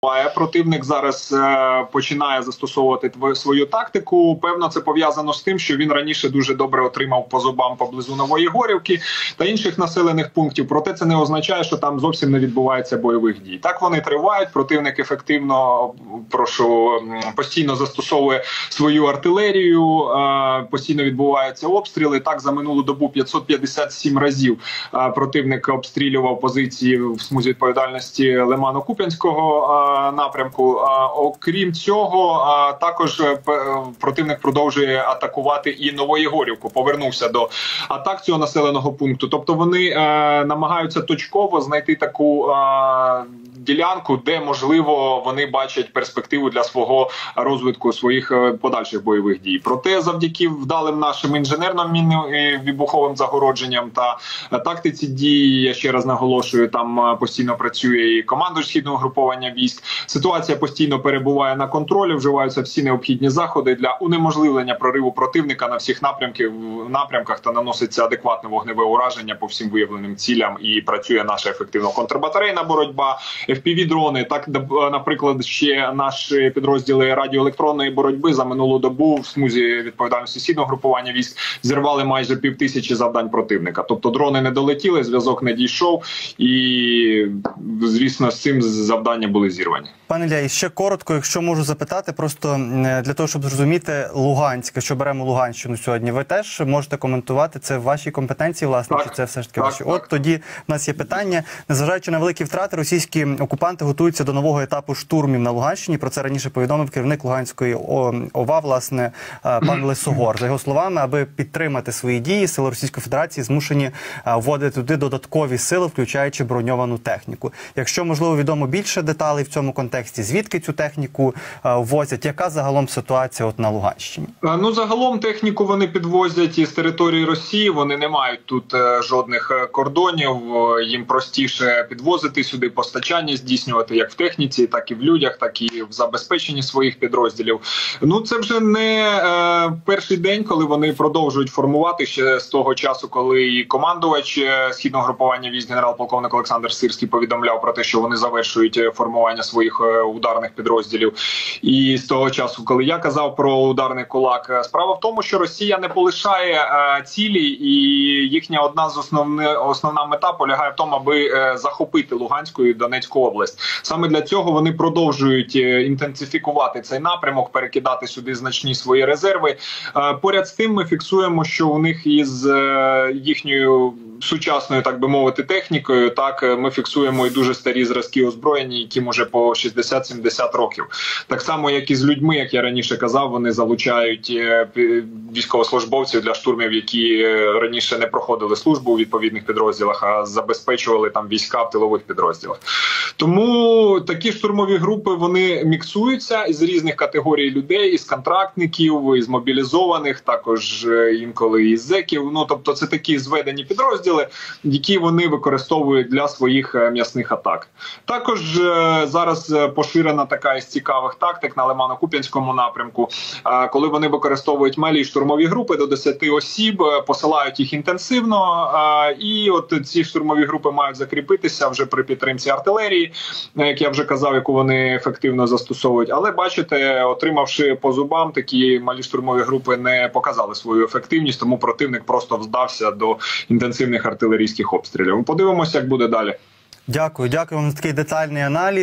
перебуває. Противник зараз е, починає застосовувати свою тактику. Певно, це пов'язано з тим, що він раніше дуже добре отримав по зубам поблизу Нової Горівки та інших населених пунктів. Проте це не означає, що там зовсім не відбувається бойових дій. Так вони тривають. Противник ефективно прошу постійно застосовує свою артилерію. е, Постійно відбуваються обстріли. Так за минулу добу 557 разів е, противник обстрілював позиції в смузі відповідальності Лимано-Куп'янського е, напрямку. Е, Окрім цього, також е, е, противник продовжує атакувати і Новоєгорівку. Повернувся до атак цього населеного пункту. Тобто вони е, намагаються точково знайти таку ділянку, де можливо вони бачать перспективу для свого розвитку своїх подальших бойових дій. Проте, завдяки вдалим нашим інженерним мінним вибуховим загородженням та тактиці дії, я ще раз наголошую, там постійно працює і командуючий східного груповання військ. Ситуація постійно перебуває на контролі. Вживаються всі необхідні заходи для унеможливлення прориву противника на всіх напрямків напрямках та наноситься адекватне вогневе ураження по всім виявленим цілям. І працює наша ефективно контрбатарейна боротьба, fpv дрони. Так, наприклад, ще наші підрозділи радіоелектронної боротьби за минулу добу в смузі відповідальності східного групування військ зірвали майже пів тисячі завдань противника. Тобто дрони не долетіли, зв'язок не дійшов, і звісно, з цим завдання були зірвані. Пане Ілля, і ще коротко, якщо можу запитати, просто е, для того, щоб зрозуміти Луганськ, якщо беремо Луганщину сьогодні, ви теж можете коментувати це в вашій компетенції, власне, Так. чи це все ж таки Так, ваші? так. От тоді в нас є питання. Незважаючи на великі втрати, російські окупанти готуються до нового етапу штурмів на Луганщині. Про це раніше повідомив керівник Луганської ОВА, власне, е, пан Лисогор. За його словами, аби підтримати свої дії, сили Російської Федерації змушені е, вводити туди додаткові сили, включаючи броньовану техніку. Якщо можливо відомо більше деталей в цьому контексті, звідки цю техніку е, ввозять, яка загалом ситуація от на Луганщині? Ну загалом техніку вони підвозять із території Росії. Вони не мають тут е, жодних е, кордонів. Їм простіше підвозити сюди постачання, здійснювати як в техніці, так і в людях, так і в забезпеченні своїх підрозділів. Ну це вже не перший день, коли вони продовжують формувати ще з того часу, коли і командувач східного групування військ генерал-полковник Олександр Сирський повідомляв про те, що вони завершують формування своїх е, ударних підрозділів. І з того часу, коли я казав про ударний кулак, е, справа в тому, що Росія не полишає е, цілі, і їхня одна з основних основна мета полягає в тому, аби захопити Луганську і Донецьку область. Саме для цього вони продовжують інтенсифікувати цей напрямок, перекидати сюди значні свої резерви. Поряд з тим, ми фіксуємо, що у них із їхньою сучасною, так би мовити, технікою, так е, ми фіксуємо і дуже старі зразки озброєння, яким уже по 60-70 років. Так само, як і з людьми, як я раніше казав, вони залучають е, військовослужбовців для штурмів, які е, раніше не проходили службу у відповідних підрозділах, а забезпечували там війська в тилових підрозділах. Тому такі штурмові групи вони міксуються із різних категорій людей, із контрактників, із мобілізованих, також інколи із зеків. Ну тобто, це такі зведені підрозділи, які вони використовують для своїх е, м'ясних атак. Також е, зараз е, поширена така із цікавих тактик на Лимано-Куп'янському напрямку, коли вони використовують малі штурмові групи до 10 осіб, посилають їх інтенсивно, і от ці штурмові групи мають закріпитися вже при підтримці артилерії, як я вже казав, яку вони ефективно застосовують. Але бачите, отримавши по зубам, такі малі штурмові групи не показали свою ефективність, тому противник просто вдався до інтенсивних артилерійських обстрілів. Подивимося, як буде далі. Дякую, дякую вам за такий детальний аналіз.